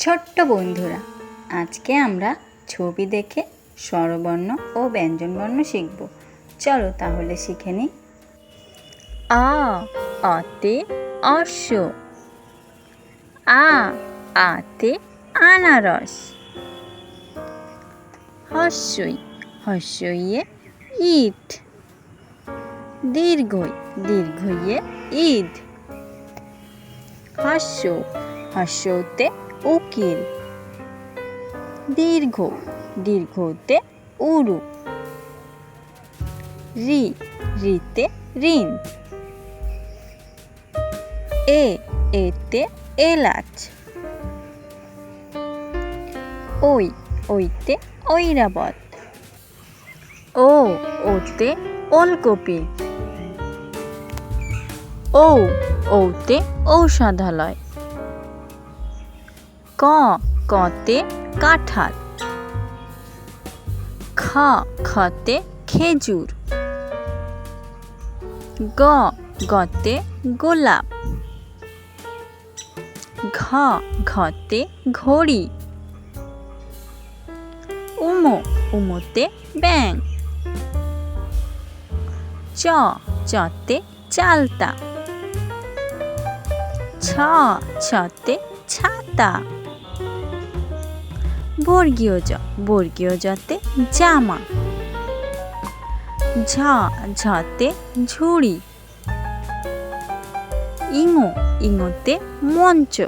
ছোট্ট বন্ধুরা, আজকে আমরা ছবি দেখে স্বরবর্ণ ও ব্যঞ্জনবর্ণ শিখব। চলো তাহলে শিখে নিই। আ আতে অশ্ব। আ, আতে, আনারস। হস্যই, হস্যইয়ে ইট। দীর্ঘই, দীর্ঘইয়ে ঈদ হাস্য হাস্যতে উকিল। দীর্ঘ দীর্ঘ দীর্ঘতে উরু। রি, রিতে ঋণ। এ, এতে এলাচ। ওই, ওইতে ঐরাবত। ও, ওতে ওলকপি। ও, ওতে ঔষধালয়। ক, কতে কাঁঠাল। খ, খতে খেজুর। গ, গতে গোলাপ। ঘ, ঘতে ঘড়ি। উম, উমতে ব্যাং চ, চতে চালতা। ছ ছতে ছাতা। বর্গীয় জ, বর্গীয় জতে জামা। ঝ, ঝতে ঝুড়ি। ইঙো, ইঙোতে মঞ্চ।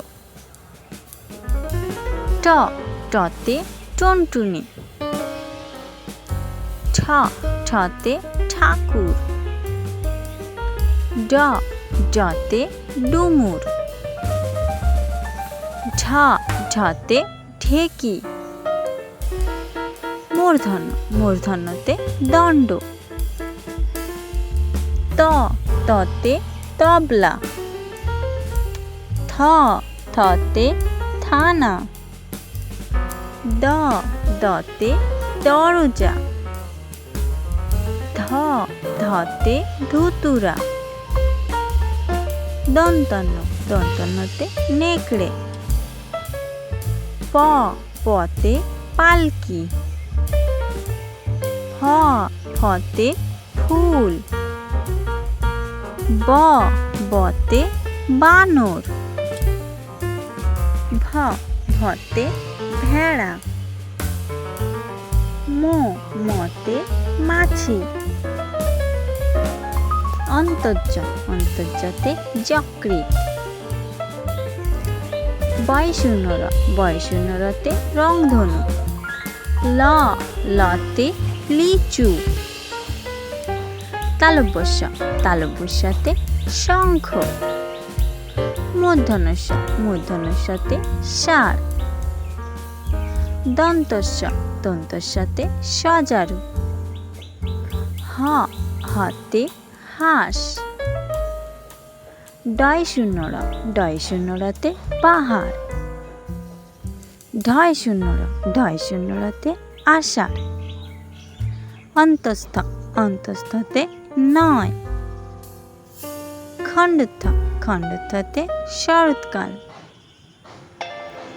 ট, টতে টুনটুনি। ঠ, ঠতে ঠাকুর। ড ডতে ডুমুর। ঢ ঢতে ঢেকি। মূর্ধন্য, মূর্ধন্যতে দণ্ড। ত, ততে তবলা। থ, থতে থানা। দ, দতে দরজা ধ, ধতে ধুতুরা। দন্তন্য, দন্তন্যতে নেকড়ে। প, পতে পালকি। ফতে ফুল। ব বতে বানর। ভ ভতে ভেড়া। ম মতে মাছি। অন্তর্য, অন্তর্যতে যকৃত বয়শূন্যর বয়শূন্যরতে রংধনু। ল লতে লিচু। তালব্যস্য। তালব্যস্যতে শঙ্খ। মূর্ধনস্য মূর্ধনস্যতে সার। দন্তস্য। দন্তস্যতে সজারু। হ। হাতে হাঁস। ডয় শূন্যরা। ডয় শূন্যরাতে পাহাড়। ঢয় শূন্যরা। ঢয় শূন্যরাতে আষাঢ়। অন্তস্থ অন্তস্থতে নয় খণ্ডস্থ খণ্ডস্থতে শরৎকাল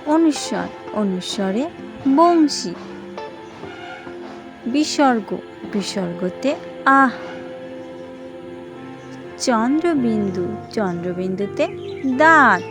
অনুস্বর অনুস্বরে বংশী বিসর্গ বিসর্গতে আহ চন্দ্রবিন্দু চন্দ্রবিন্দুতে দাঁত